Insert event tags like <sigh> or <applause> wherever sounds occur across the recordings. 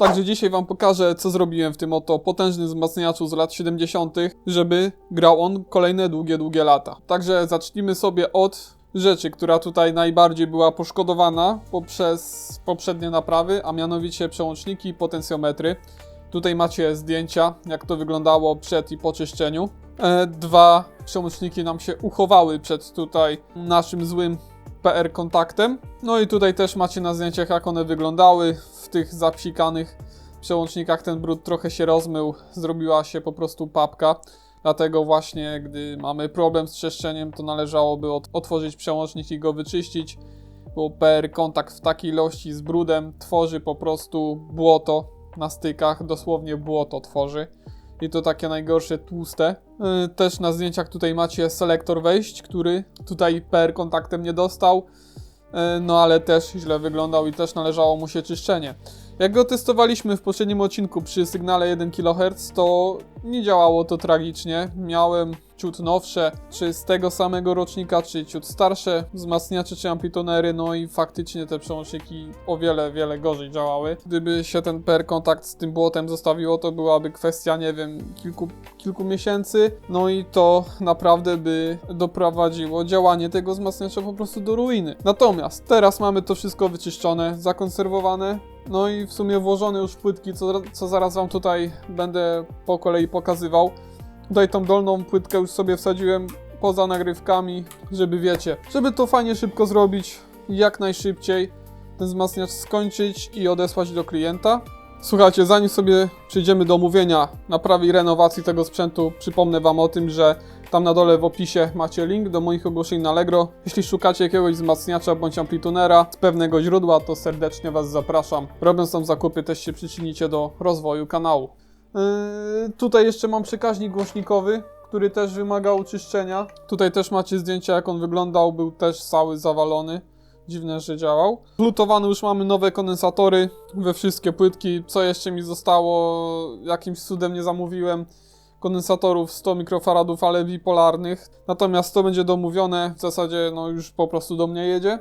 Także dzisiaj Wam pokażę, co zrobiłem w tym oto potężnym wzmacniaczu z lat 70., żeby grał on kolejne długie, długie lata. Także zacznijmy sobie od rzeczy, która tutaj najbardziej była poszkodowana poprzez poprzednie naprawy, a mianowicie przełączniki i potencjometry. Tutaj macie zdjęcia, jak to wyglądało przed i po czyszczeniu. E, dwa przełączniki nam się uchowały przed tutaj naszym złym PR kontaktem. No i tutaj też macie na zdjęciach, jak one wyglądały. W tych zapsikanych przełącznikach ten brud trochę się rozmył, zrobiła się po prostu papka. Dlatego właśnie, gdy mamy problem z trzeszczeniem, to należałoby ot- otworzyć przełącznik i go wyczyścić, bo PR kontakt w takiej ilości z brudem tworzy po prostu błoto na stykach, dosłownie błoto tworzy. I to takie najgorsze tłuste. Yy, Też na zdjęciach tutaj macie selektor wejść, który tutaj PR kontaktem nie dostał. Yy, No ale też źle wyglądał i też należało mu się czyszczenie. Jak go testowaliśmy w poprzednim odcinku przy sygnale 1 kHz, to nie działało to tragicznie. Miałem ciut nowsze, czy z tego samego rocznika, czy ciut starsze wzmacniacze czy amplitonery, no i faktycznie te przełączniki o wiele, wiele gorzej działały. Gdyby się ten per kontakt z tym błotem zostawiło, to byłaby kwestia, nie wiem, kilku, kilku miesięcy, no i to naprawdę by doprowadziło działanie tego wzmacniacza po prostu do ruiny. Natomiast teraz mamy to wszystko wyczyszczone, zakonserwowane, no i w sumie włożone już płytki, co, co zaraz Wam tutaj będę po kolei pokazywał. Tutaj tą dolną płytkę już sobie wsadziłem poza nagrywkami, żeby wiecie, żeby to fajnie szybko zrobić, jak najszybciej ten wzmacniacz skończyć i odesłać do klienta. Słuchajcie, zanim sobie przejdziemy do omówienia naprawy i renowacji tego sprzętu, przypomnę Wam o tym, że tam na dole w opisie macie link do moich ogłoszeń na Allegro. Jeśli szukacie jakiegoś wzmacniacza bądź amplitunera z pewnego źródła, to serdecznie Was zapraszam. Robiąc tam zakupy też się przyczynicie do rozwoju kanału. Yy, tutaj jeszcze mam przekaźnik głośnikowy, który też wymagał czyszczenia. Tutaj też macie zdjęcia jak on wyglądał, był też cały zawalony. Dziwne, że działał. Lutowane już mamy nowe kondensatory we wszystkie płytki. Co jeszcze mi zostało? Jakimś cudem nie zamówiłem kondensatorów 100 mikrofaradów, ale bipolarnych. Natomiast to będzie domówione, w zasadzie no już po prostu do mnie jedzie.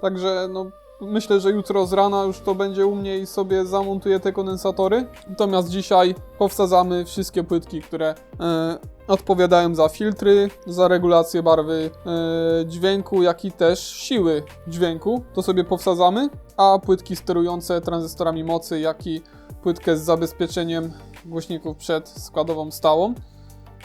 Także no myślę, że jutro z rana już to będzie u mnie i sobie zamontuję te kondensatory. Natomiast dzisiaj powsadzamy wszystkie płytki, które e, odpowiadają za filtry, za regulację barwy e, dźwięku, jak i też siły dźwięku. To sobie powsadzamy, a płytki sterujące tranzystorami mocy, jak i płytkę z zabezpieczeniem głośników przed składową stałą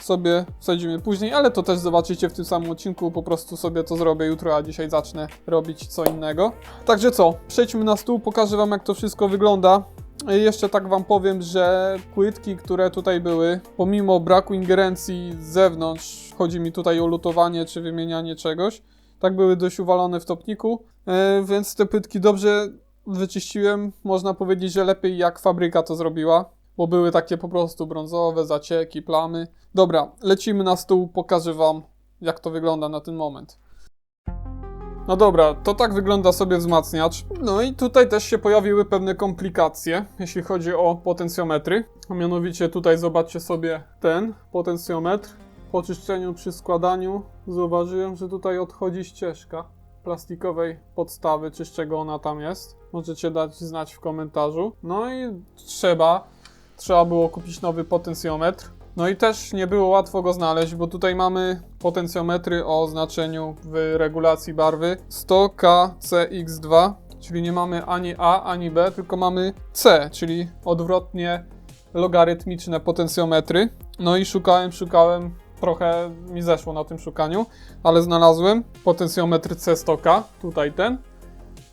sobie wsadzimy później, ale to też zobaczycie w tym samym odcinku, po prostu sobie to zrobię jutro, a dzisiaj zacznę robić co innego. Także co, przejdźmy na stół, pokażę Wam jak to wszystko wygląda. Jeszcze tak Wam powiem, że płytki, które tutaj były, pomimo braku ingerencji z zewnątrz, chodzi mi tutaj o lutowanie czy wymienianie czegoś, tak były dość uwalone w topniku, e, więc te płytki dobrze wyczyściłem, można powiedzieć, że lepiej jak fabryka to zrobiła bo były takie po prostu brązowe, zacieki, plamy. Dobra, lecimy na stół, pokażę Wam, jak to wygląda na ten moment. No dobra, to tak wygląda sobie wzmacniacz. No i tutaj też się pojawiły pewne komplikacje, jeśli chodzi o potencjometry. A mianowicie tutaj zobaczcie sobie ten potencjometr. Po czyszczeniu przy składaniu zauważyłem, że tutaj odchodzi ścieżka plastikowej podstawy, czy z czego ona tam jest. Możecie dać znać w komentarzu. No i trzeba trzeba było kupić nowy potencjometr. No i też nie było łatwo go znaleźć, bo tutaj mamy potencjometry o znaczeniu w regulacji barwy 100KCX2, czyli nie mamy ani A, ani B, tylko mamy C, czyli odwrotnie logarytmiczne potencjometry. No i szukałem, szukałem, trochę mi zeszło na tym szukaniu, ale znalazłem potencjometr C100K, tutaj ten.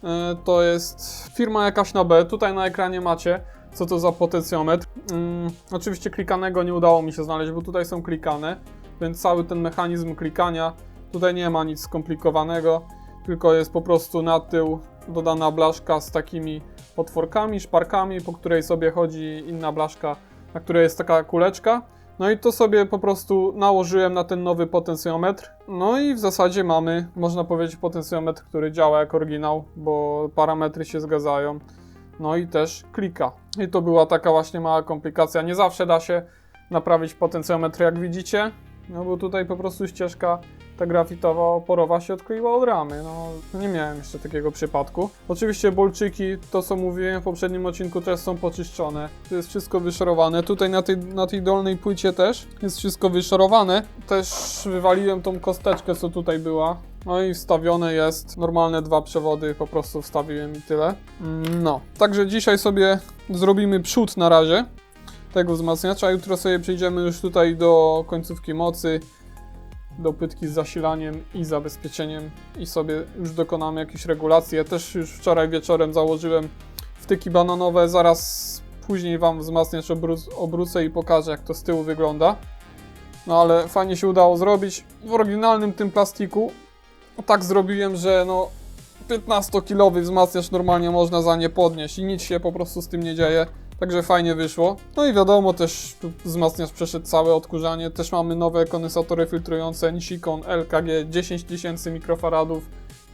E, To jest firma jakaś na B, tutaj na ekranie macie co to za potencjometr. Mm, oczywiście klikanego nie udało mi się znaleźć, bo tutaj są klikane, więc cały ten mechanizm klikania, tutaj nie ma nic skomplikowanego, tylko jest po prostu na tył dodana blaszka z takimi otworkami, szparkami, po której sobie chodzi inna blaszka, na której jest taka kuleczka. No i to sobie po prostu nałożyłem na ten nowy potencjometr. No i w zasadzie mamy, można powiedzieć, potencjometr, który działa jak oryginał, bo parametry się zgadzają no i też klika. I to była taka właśnie mała komplikacja. Nie zawsze da się naprawić potencjometr, jak widzicie, no bo tutaj po prostu ścieżka ta grafitowa oporowa się odkleiła od ramy. No, nie miałem jeszcze takiego przypadku. Oczywiście bolczyki, to co mówiłem w poprzednim odcinku, też są poczyszczone. To jest wszystko wyszorowane. Tutaj na tej, na tej dolnej płycie też jest wszystko wyszorowane. Też wywaliłem tą kosteczkę, co tutaj była. No i wstawione jest normalne dwa przewody, po prostu wstawiłem i tyle. Mm, No, także dzisiaj sobie zrobimy przód na razie tego wzmacniacza. Jutro sobie przejdziemy już tutaj do końcówki mocy, do płytki z zasilaniem i zabezpieczeniem i sobie już dokonamy jakieś regulacje. Ja też już wczoraj wieczorem założyłem wtyki bananowe, zaraz później Wam wzmacniacz obró- obrócę i pokażę jak to z tyłu wygląda. No ale fajnie się udało zrobić. W oryginalnym tym plastiku tak zrobiłem, że no 15-kilowy wzmacniacz normalnie można za nie podnieść i nic się po prostu z tym nie dzieje. Także fajnie wyszło. No i wiadomo, też wzmacniacz przeszedł całe odkurzanie. Też mamy nowe kondensatory filtrujące Nishikon LKG 10000 mikrofaradów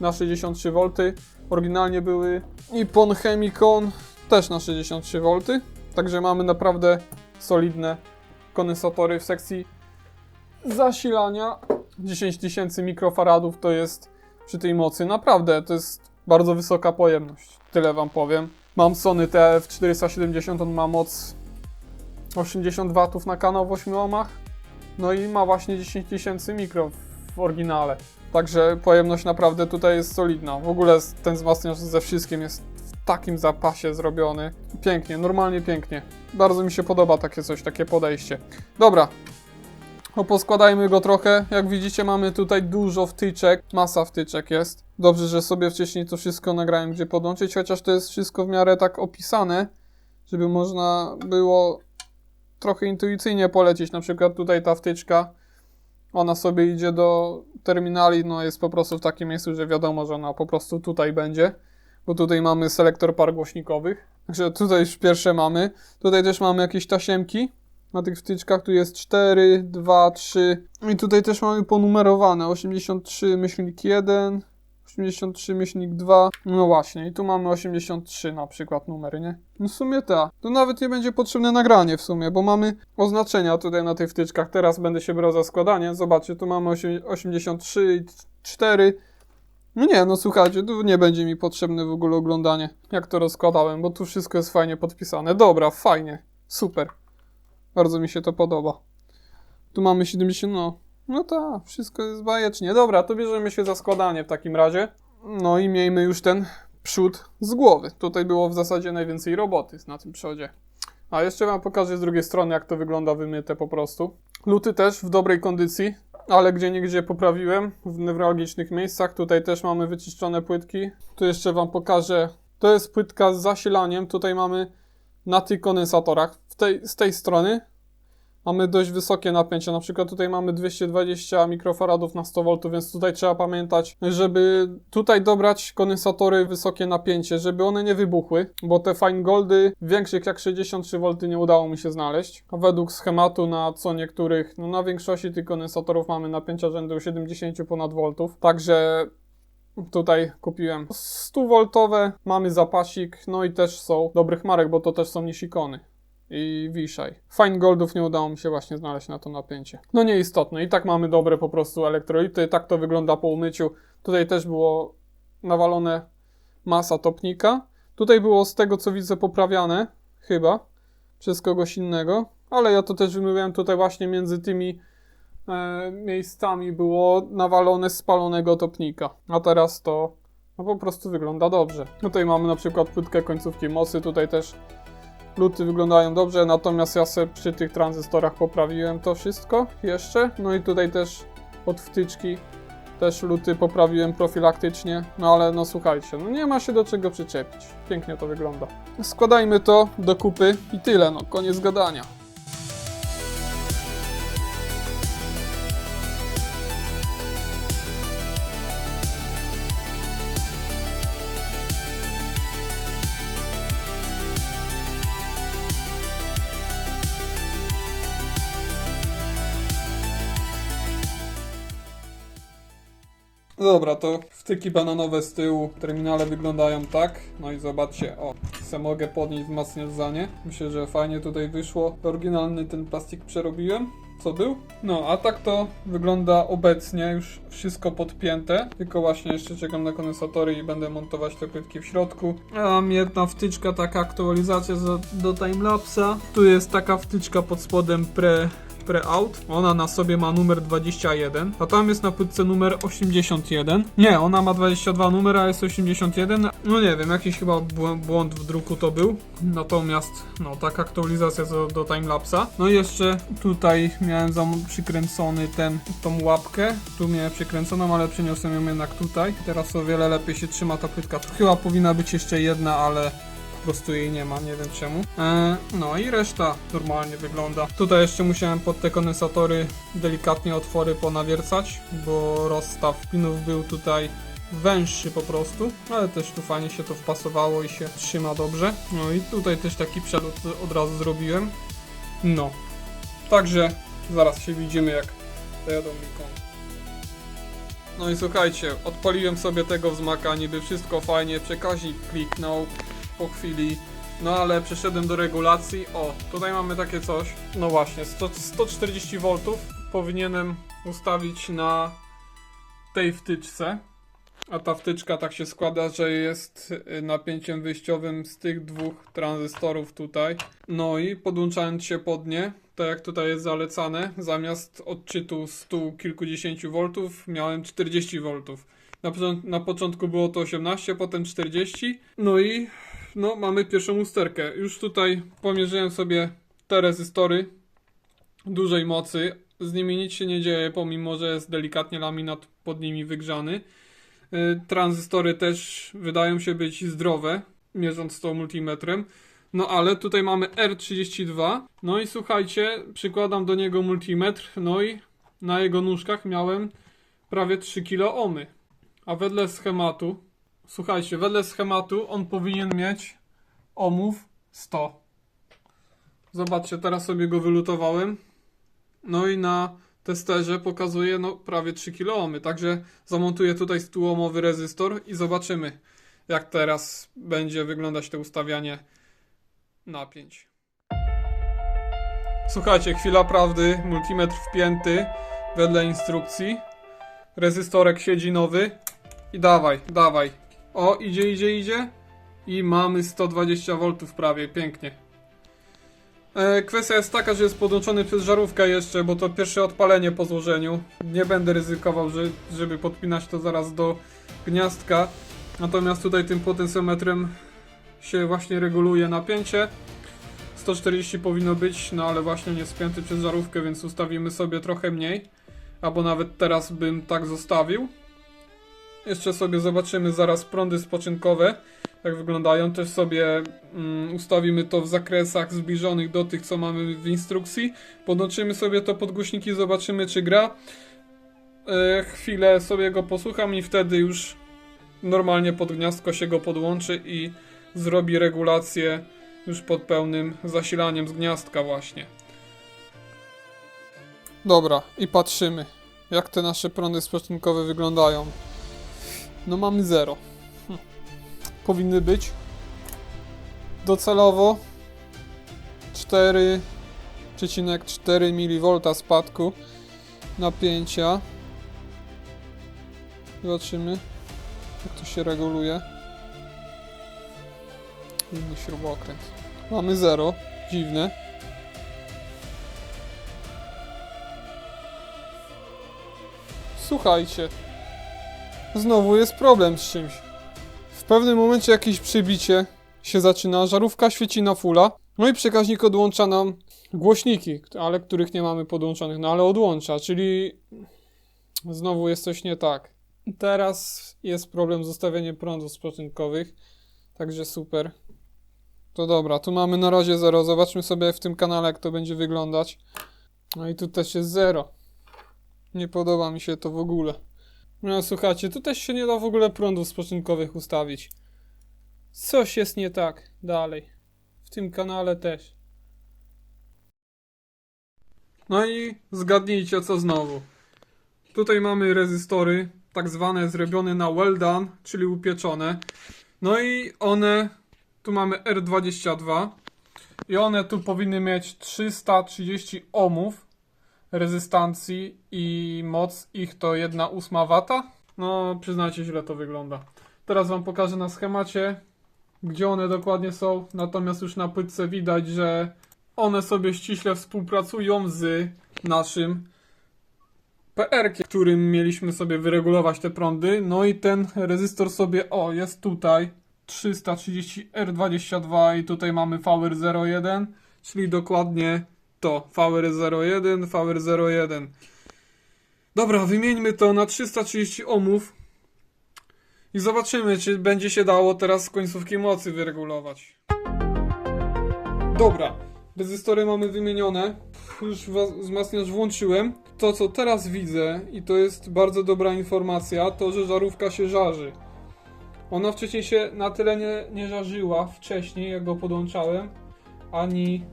na 63V. Oryginalnie były Nippon Chemicon też na 63V. Także mamy naprawdę solidne kondensatory w sekcji zasilania. 10 tysięcy mikrofaradów to jest przy tej mocy. Naprawdę, to jest bardzo wysoka pojemność. Tyle wam powiem. Mam Sony TF 470, on ma moc 80 W na kanał w 8 ohmach. No i ma właśnie 10 tysięcy mikro w oryginale. Także pojemność naprawdę tutaj jest solidna. W ogóle ten wzmacniacz ze wszystkim jest w takim zapasie zrobiony. Pięknie, normalnie pięknie. Bardzo mi się podoba takie coś, takie podejście. Dobra, poskładajmy go trochę. Jak widzicie mamy tutaj dużo wtyczek, masa wtyczek jest. Dobrze, że sobie wcześniej to wszystko nagrałem, gdzie podłączyć, chociaż to jest wszystko w miarę tak opisane, żeby można było trochę intuicyjnie polecieć. Na przykład tutaj ta wtyczka, ona sobie idzie do terminali, no jest po prostu w takim miejscu, że wiadomo, że ona po prostu tutaj będzie, bo tutaj mamy selektor par głośnikowych. Także tutaj już pierwsze mamy. Tutaj też mamy jakieś tasiemki, na tych wtyczkach tu jest 4, 2, 3 i tutaj też mamy ponumerowane 83 myślnik 1, 83 myślnik 2, no właśnie i tu mamy 83 na przykład numery, nie? No w sumie tak, to nawet nie będzie potrzebne nagranie w sumie, bo mamy oznaczenia tutaj na tych wtyczkach, teraz będę się brał za składanie, zobaczcie, tu mamy 8, 83 i 4, no nie, no słuchajcie, tu nie będzie mi potrzebne w ogóle oglądanie, jak to rozkładałem, bo tu wszystko jest fajnie podpisane, dobra, fajnie, super. Bardzo mi się to podoba. Tu mamy 70, no. No tak, wszystko jest bajecznie. Dobra, to bierzemy się za składanie w takim razie. No i miejmy już ten przód z głowy. Tutaj było w zasadzie najwięcej roboty na tym przodzie. A jeszcze wam pokażę z drugiej strony, jak to wygląda wymyte po prostu. Luty też w dobrej kondycji, ale gdzie niegdzie poprawiłem w newralgicznych miejscach. Tutaj też mamy wyczyszczone płytki. Tu jeszcze wam pokażę. To jest płytka z zasilaniem. Tutaj mamy na tych kondensatorach tej, z tej strony mamy dość wysokie napięcie. Na przykład tutaj mamy 220 mikrofaradów na 100 V, więc tutaj trzeba pamiętać, żeby tutaj dobrać kondensatory wysokie napięcie, żeby one nie wybuchły, bo te fine goldy większych jak 63 V nie udało mi się znaleźć. Według schematu na co niektórych, no na większości tych kondensatorów mamy napięcia rzędu 70 ponad voltów, także Tutaj kupiłem 100V, mamy zapasik, no i też są dobrych marek, bo to też są Nishikony i Wishai. Fine Goldów nie udało mi się właśnie znaleźć na to napięcie. No nieistotne, i tak mamy dobre po prostu elektrolity, tak to wygląda po umyciu. Tutaj też było nawalone masa topnika. Tutaj było z tego co widzę poprawiane, chyba, przez kogoś innego, ale ja to też wymyłem tutaj właśnie między tymi e, miejscami było nawalone spalonego topnika, a teraz to no po prostu wygląda dobrze. Tutaj mamy na przykład płytkę końcówki mocy, tutaj też luty wyglądają dobrze, natomiast ja sobie przy tych tranzystorach poprawiłem to wszystko jeszcze, no i tutaj też od wtyczki też luty poprawiłem profilaktycznie, no ale no słuchajcie, no nie ma się do czego przyczepić. Pięknie to wygląda. Składajmy to do kupy i tyle, no koniec gadania. Dobra, to wtyki bananowe z tyłu terminale wyglądają tak. No i zobaczcie, o, se mogę podnieść wzmacniacz za nie. Myślę, że fajnie tutaj wyszło. Oryginalny ten plastik przerobiłem. co był. No, a tak to wygląda obecnie, już wszystko podpięte. Tylko właśnie jeszcze czekam na kondensatory i będę montować te płytki w środku. Ja mam jedna wtyczka, taka aktualizacja za, do timelapsa. Tu jest taka wtyczka pod spodem pre pre-out. Ona na sobie ma numer 21, a tam jest na płytce numer 81. Nie, ona ma 22 numer, a jest 81. No nie wiem, jakiś chyba bł- błąd w druku to był. Natomiast, no, taka aktualizacja do, do timelapsa. No i jeszcze tutaj miałem przykręcony ten, tą łapkę. Tu miałem przykręconą, ale przeniosłem ją jednak tutaj. Teraz o wiele lepiej się trzyma ta płytka. Tu chyba powinna być jeszcze jedna, ale po prostu jej nie ma, nie wiem czemu. E, no i reszta normalnie wygląda. Tutaj jeszcze musiałem pod te kondensatory delikatnie otwory ponawiercać, bo rozstaw pinów był tutaj węższy po prostu, ale też tu fajnie się to wpasowało i się trzyma dobrze. No i tutaj też taki przelot od razu zrobiłem. No. Także zaraz się widzimy jak dojadą konie. No i słuchajcie, odpaliłem sobie tego wzmaka, niby wszystko fajnie, przekaźnik kliknął po chwili, no ale przeszedłem do regulacji, o, tutaj mamy takie coś, no właśnie, 100, 140 V powinienem ustawić na tej wtyczce, a ta wtyczka tak się składa, że jest y, napięciem wyjściowym z tych dwóch tranzystorów tutaj. No i podłączając się pod nie, tak jak tutaj jest zalecane, zamiast odczytu 100 kilkudziesięciu voltów miałem 40 V. Na, na początku było to 18, potem 40. No i no, mamy pierwszą usterkę. Już tutaj pomierzyłem sobie te rezystory dużej mocy. Z nimi nic się nie dzieje, pomimo że jest delikatnie laminat pod nimi wygrzany. Y, Tranzystory też wydają się być zdrowe, mierząc to multimetrem. No ale tutaj mamy R32. No i słuchajcie, przykładam do niego multimetr. No i na jego nóżkach miałem prawie 3 kilo ohmy. A wedle schematu, słuchajcie, wedle schematu on powinien mieć ohmów 100. Zobaczcie, teraz sobie go wylutowałem. No i na testerze pokazuje no prawie 3 kilo ohmy. Także zamontuję tutaj 100 ohmowy rezystor i zobaczymy jak teraz będzie wyglądać to ustawianie napięć. Słuchajcie, chwila prawdy, multimetr wpięty wedle instrukcji. Rezystorek siedzi nowy. I dawaj, dawaj. O, idzie, idzie, idzie. I mamy 120 V prawie, pięknie. E, kwestia jest taka, że jest podłączony przez żarówkę jeszcze, bo to pierwsze odpalenie po złożeniu. Nie będę ryzykował, że, żeby podpinać to zaraz do gniazdka. Natomiast tutaj tym potencjometrem się właśnie reguluje napięcie. 140 powinno być, no ale właśnie nie spięty przez żarówkę, więc ustawimy sobie trochę mniej. Albo nawet teraz bym tak zostawił. Jeszcze sobie zobaczymy zaraz prądy spoczynkowe, jak wyglądają. Też sobie mm, ustawimy to w zakresach zbliżonych do tych, co mamy w instrukcji. Podłączymy sobie to pod głośniki, zobaczymy czy gra. E, chwilę sobie go posłucham i wtedy już normalnie pod gniazdko się go podłączy i zrobi regulację już pod pełnym zasilaniem z gniazdka właśnie. Dobra, i patrzymy, jak te nasze prądy spoczynkowe wyglądają. No mamy 0. Hm. Powinny być docelowo 4,4 mV spadku napięcia. Zobaczymy, jak to się reguluje. Inny śrubokręt. Mamy 0. Dziwne. Słuchajcie. Znowu jest problem z czymś. W pewnym momencie jakieś przybicie się zaczyna, żarówka świeci na fulla, no i przekaźnik odłącza nam głośniki, ale których nie mamy podłączonych, no ale odłącza, czyli znowu jest coś nie tak. Teraz jest problem z ustawieniem prądów spoczynkowych, także super. To dobra, tu mamy na razie 0. Zobaczmy sobie w tym kanale, jak to będzie wyglądać. No i tu też jest 0. Nie podoba mi się to w ogóle. No słuchajcie, tu też się nie da w ogóle prądów spoczynkowych ustawić. Coś jest nie tak dalej. W tym kanale też. No i zgadnijcie co znowu. Tutaj mamy rezystory, tak zwane zrobione na well done, czyli upieczone. No i one, tu mamy R22 i one tu powinny mieć 330 ohmów rezystancji i moc ich to 1 ósma wata. No, przyznajcie, źle to wygląda. Teraz wam pokażę na schemacie, gdzie one dokładnie są. Natomiast już na płytce widać, że one sobie ściśle współpracują z naszym PR, którym mieliśmy sobie wyregulować te prądy. No i ten rezystor sobie, o, jest tutaj 330R22 i tutaj mamy VR01, czyli dokładnie to VR01, VR01. Dobra, wymieńmy to na 330 ohmów i zobaczymy, czy będzie się dało teraz końcówki mocy wyregulować. Dobra, rezystory mamy wymienione. Już wzmacniacz włączyłem. To, co teraz widzę, i to jest bardzo dobra informacja, to, że żarówka się żarzy. Ona wcześniej się na tyle nie, nie żarzyła, wcześniej, jak go podłączałem, ani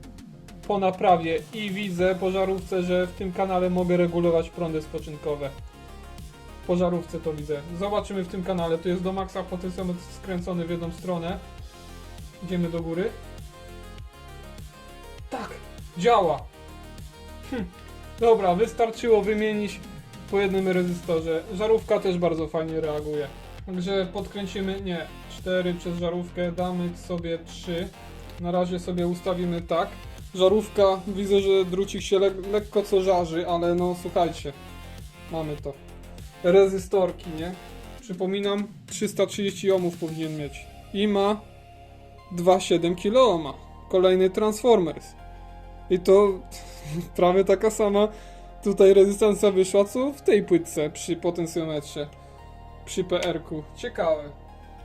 po naprawie. I widzę po żarówce, że w tym kanale mogę regulować prądy spoczynkowe. Po żarówce to widzę. Zobaczymy w tym kanale. Tu jest do maksa potencjometr skręcony w jedną stronę. Idziemy do góry. Tak, działa. Hm. Dobra, wystarczyło wymienić po jednym rezystorze. Żarówka też bardzo fajnie reaguje. Także podkręcimy, nie, 4 przez żarówkę, damy sobie 3. Na razie sobie ustawimy tak. Żarówka, widzę, że drucik się le lekko co żarzy, ale no słuchajcie, mamy to. Rezystorki, nie? Przypominam, 330 ohmów powinien mieć. I ma 2,7 kOhma. Kolejny Transformers. I to <laughs> prawie taka sama tutaj rezystancja wyszła, co w tej płytce przy potencjometrze, przy PR-ku. Ciekawe.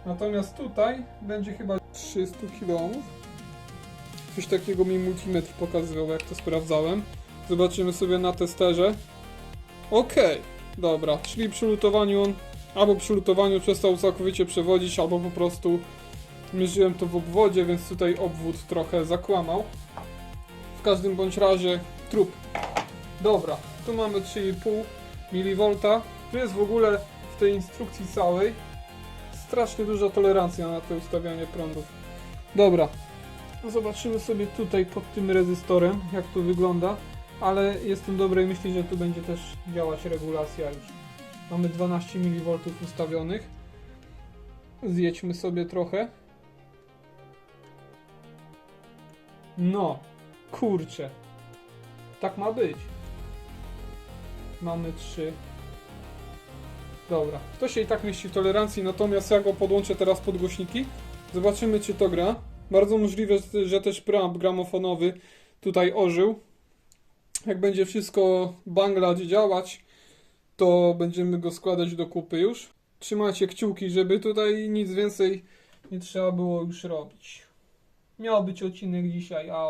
Natomiast tutaj będzie chyba 300 kOhmów. Coś takiego mi multimetr pokazywał, jak to sprawdzałem. Zobaczymy sobie na testerze. Okej, dobra, czyli przy lutowaniu on albo przy lutowaniu przestał całkowicie przewodzić, albo po prostu mierzyłem to w obwodzie, więc tutaj obwód trochę zakłamał. W każdym bądź razie trup. Dobra, tu mamy 3,5 mV. Tu jest w ogóle w tej instrukcji całej strasznie duża tolerancja na to ustawianie prądów. Dobra, zobaczymy sobie tutaj pod tym rezystorem, jak to wygląda, ale jestem dobrej myśli, że tu będzie też działać regulacja już. Mamy 12 mV ustawionych. Zjedźmy sobie trochę. No, kurczę. Tak ma być. Mamy 3. Dobra, to się i tak mieści w tolerancji, natomiast ja go podłączę teraz pod głośniki. Zobaczymy, czy to gra. Bardzo możliwe, że też preamp gramofonowy tutaj ożył. Jak będzie wszystko banglać działać, to będziemy go składać do kupy już. Trzymajcie kciuki, żeby tutaj nic więcej nie trzeba było już robić. Miał być odcinek dzisiaj, a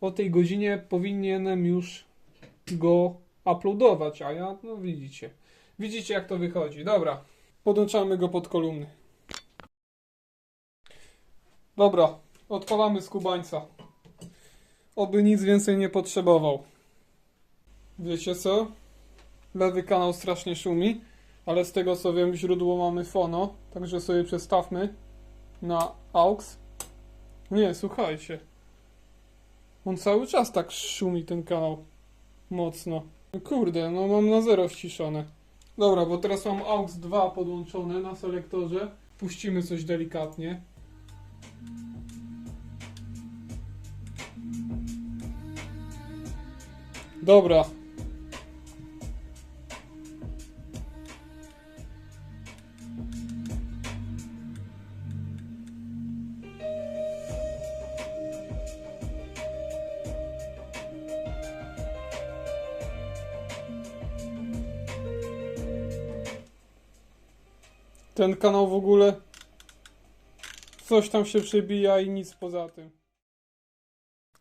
o, tej godzinie powinienem już go uploadować, a ja, no widzicie. Widzicie jak to wychodzi. Dobra, podłączamy go pod kolumny. Dobra, odpalamy skubańca. Oby nic więcej nie potrzebował. Wiecie co? Lewy kanał strasznie szumi, ale z tego co wiem źródło mamy fono, także sobie przestawmy na aux. Nie, słuchajcie. On cały czas tak szumi ten kanał. Mocno. No Kurde, no mam na zero ściszone. Dobra, bo teraz mam AUX 2 podłączone na selektorze. Puścimy coś delikatnie. Dobra. Ten kanał w ogóle coś tam się przebija i nic poza tym.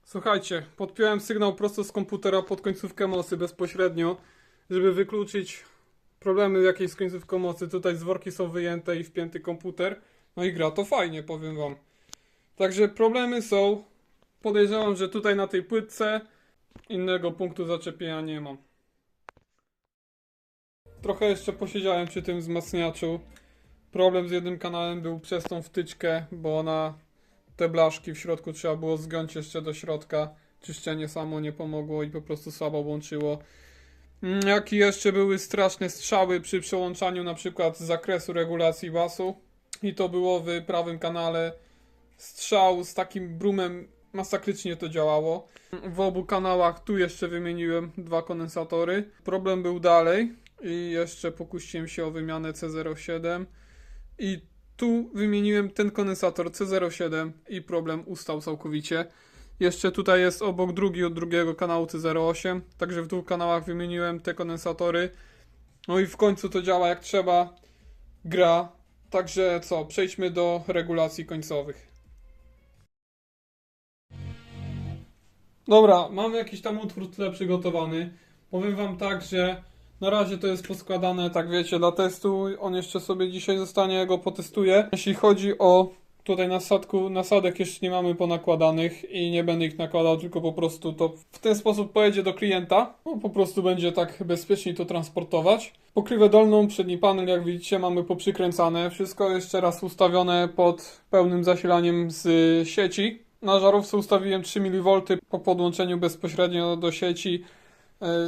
Słuchajcie, podpiąłem sygnał prosto z komputera pod końcówkę mocy bezpośrednio, żeby wykluczyć problemy jakieś z końcówką mocy. Tutaj zworki są wyjęte i wpięty komputer. No i gra to fajnie, powiem wam. Także problemy są. Podejrzewam, że tutaj na tej płytce innego punktu zaczepienia nie mam. Trochę jeszcze posiedziałem przy tym wzmacniaczu. Problem z jednym kanałem był przez tą wtyczkę, bo na te blaszki w środku trzeba było zgiąć jeszcze do środka, czyszczenie samo nie pomogło i po prostu słabo łączyło. Mm, Jak i jeszcze były straszne strzały przy przełączaniu na przykład z zakresu regulacji basu i to było w prawym kanale strzał z takim brumem masakrycznie to działało. W obu kanałach tu jeszcze wymieniłem dwa kondensatory. Problem był dalej i jeszcze pokusiłem się o wymianę C07 i tu wymieniłem ten kondensator C07 i problem ustał całkowicie. Jeszcze tutaj jest obok drugi od drugiego kanału C08, także w dwóch kanałach wymieniłem te kondensatory. No i w końcu to działa jak trzeba, gra. Także co, przejdźmy do regulacji końcowych. Dobra, mamy jakiś tam utwór tle przygotowany. Powiem wam tak, że na razie to jest poskładane, tak wiecie, dla testu. On jeszcze sobie dzisiaj zostanie, go potestuję. Jeśli chodzi o tutaj nasadku, nasadek jeszcze nie mamy ponakładanych i nie będę ich nakładał, tylko po prostu to w ten sposób pojedzie do klienta. No, po prostu będzie tak bezpieczniej to transportować. Pokrywę dolną, przedni panel, jak widzicie, mamy poprzykręcane. Wszystko jeszcze raz ustawione pod pełnym zasilaniem z sieci. Na żarówce ustawiłem 3 mV po podłączeniu bezpośrednio do sieci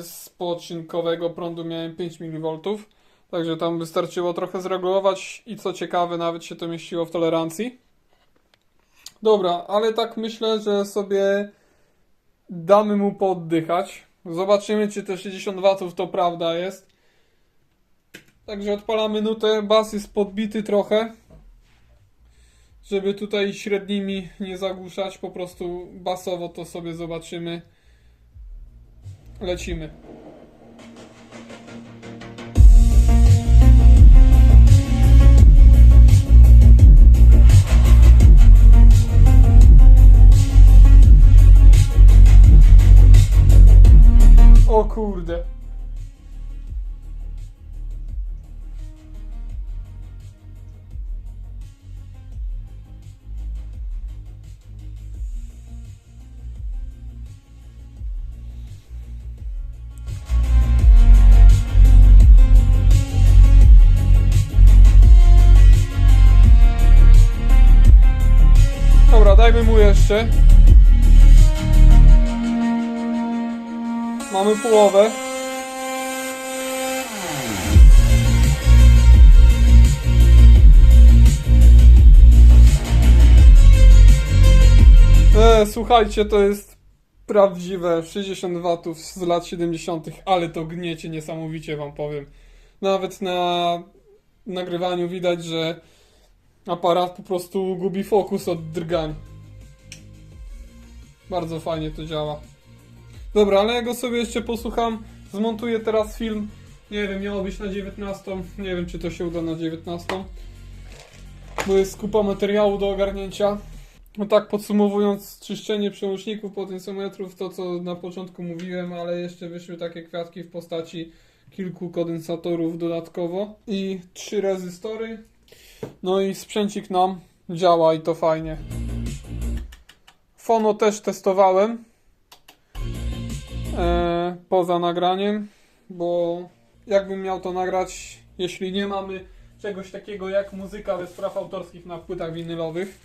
z podcinkowego prądu miałem 5 mV. Także tam wystarczyło trochę zregulować i co ciekawe, nawet się to mieściło w tolerancji. Dobra, ale tak myślę, że sobie damy mu pooddychać. Zobaczymy, czy te 60 W to prawda jest. Także odpalamy nutę. Bas jest podbity trochę. Żeby tutaj średnimi nie zagłuszać, po prostu basowo to sobie zobaczymy. Lecimy. O kurde. Połowę. E, słuchajcie, to jest prawdziwe 60 watów z lat 70., ale to gniecie niesamowicie wam powiem. Nawet na nagrywaniu widać, że aparat po prostu gubi fokus od drgań. Bardzo fajnie to działa. Dobra, ale ja go sobie jeszcze posłucham. Zmontuję teraz film. Nie wiem, miało być na 19. Nie wiem, czy to się uda na 19. Bo jest kupa materiału do ogarnięcia. No tak, podsumowując, czyszczenie przełączników potencjometrów, to co na początku mówiłem, ale jeszcze wyszły takie kwiatki w postaci kilku kondensatorów dodatkowo i trzy rezystory. No i sprzęcik nam działa i to fajnie. Fono też testowałem e, poza nagraniem, bo jakbym miał to nagrać, jeśli nie mamy czegoś takiego jak muzyka bez praw autorskich na płytach winylowych.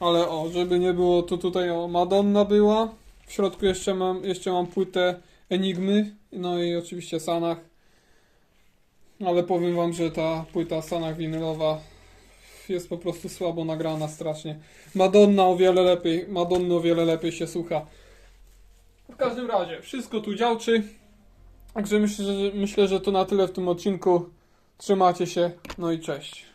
Ale o, żeby nie było, to tutaj o Madonna była. W środku jeszcze mam, jeszcze mam płytę Enigmy, no i oczywiście Sanach. Ale powiem wam, że ta płyta Sanach winylowa jest po prostu słabo nagrana strasznie. Madonna o wiele lepiej, Madonna o wiele lepiej się słucha. W każdym razie, wszystko tu działczy. Także myślę, że, myślę, że to na tyle w tym odcinku. Trzymacie się, no i cześć.